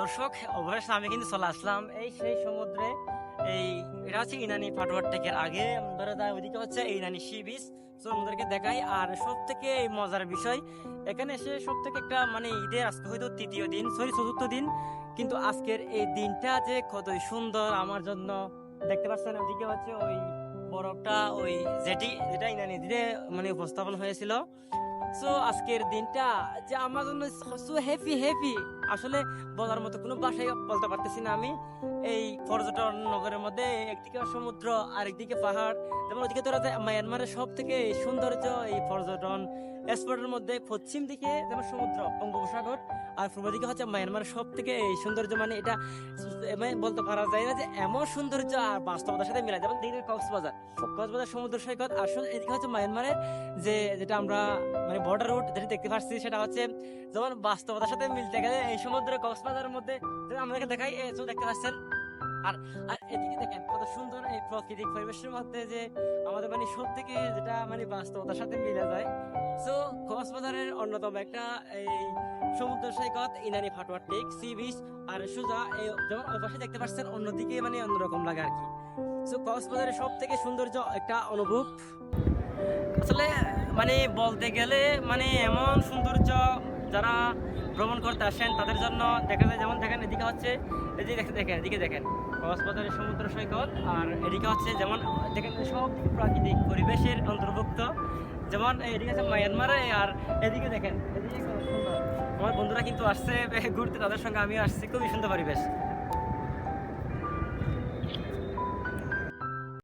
দর্শক অবশেষে আমি কিন্তু চলে আসলাম। এই সেই সমুদ্রে, এই এটা হচ্ছে ইনানি ফাটোয়ার টেকের আগে আমরা যা ওইদিকে হচ্ছে ইনানি সি বিচ। তো আমাদেরকে দেখাই। আর সব থেকে মজার বিষয়, এখানে এসে সব থেকে একটা মানে ঈদের আজকে হয়তো তৃতীয় দিন সরি চতুর্থ দিন। কিন্তু আজকের এই দিনটা যে কতই সুন্দর আমার জন্য। দেখতে পাচ্ছেন ওইদিকে হচ্ছে ওই বরফটা, ওই যেটি যেটা ইনানি দিনে মানে উপস্থাপন হয়েছিল। সো আজকের দিনটা যে আমার জন্য সো হ্যাপি হ্যাপি আসলে বলার মতো কোনো বাসায় বলতে পারতেছি না আমি। এই পর্যটন নগরের মধ্যে একদিকে সমুদ্র, আরেকদিকে পাহাড়। যেমন ওদিকে তোরা মায়ানমারের সব থেকে সৌন্দর্য এই পর্যটন স্পটের মধ্যে পশ্চিম দিকে যেমন সমুদ্র, বঙ্গোপসাগর, আর পূর্ব দিকে হচ্ছে মায়ানমারের সব থেকে এই সৌন্দর্য মানে এটা মানে বলতে পারা যায় না যে এমন সৌন্দর্য আর বাস্তবতার সাথে মিলে যেমন দিকে কক্সবাজার কক্সবাজার সমুদ্র সৈকত, আর এদিকে হচ্ছে মায়ানমারের যে যেটা আমরা মানে বর্ডার রুট যেটা দেখতে পাচ্ছি সেটা হচ্ছে যেমন বাস্তবতার সাথে মিলতে গেলে এই সমুদ্রের কক্সবাজারের মধ্যে আমাদেরকে দেখাই দেখতে পাচ্ছেন আর এদিকে দেখেন কত সুন্দর এই প্রাকৃতিক পরিবেশের মধ্যে যে আমাদের মানে সব থেকে যেটা মানে বাস্তবতার সাথে মিলে যায়। সো কক্সবাজারের অন্যতম একটা এই সমুদ্র সৈকত, ইনানি ফাটোয়ার টেক সি বিচ আর এই যেমন দেখতে পাচ্ছেন, অন্যদিকে মানে অন্যরকম লাগে আর কি। সো কক্সবাজারের সব থেকে সৌন্দর্য একটা অনুভব আসলে মানে বলতে গেলে মানে এমন সৌন্দর্য যারা ভ্রমণ করতে আসেন, তাদের জন্য দেখা যায় যেমন দেখেন, এদিকে হচ্ছে এদিকে দেখেন দেখেন, এদিকে দেখেন, কক্সবাজারের সমুদ্র সৈকত, আর এদিকে হচ্ছে যেমন, দেখেন সব প্রাকৃতিক পরিবেশের অন্তর্ভুক্ত। যেমন এদিকে আছে মায়ানমারে আর এদিকে দেখেন, এদিকে আমার বন্ধুরা কিন্তু আসছে ঘুরতে, তাদের সঙ্গে আমিও আসছি, খুবই সুন্দর পরিবেশ।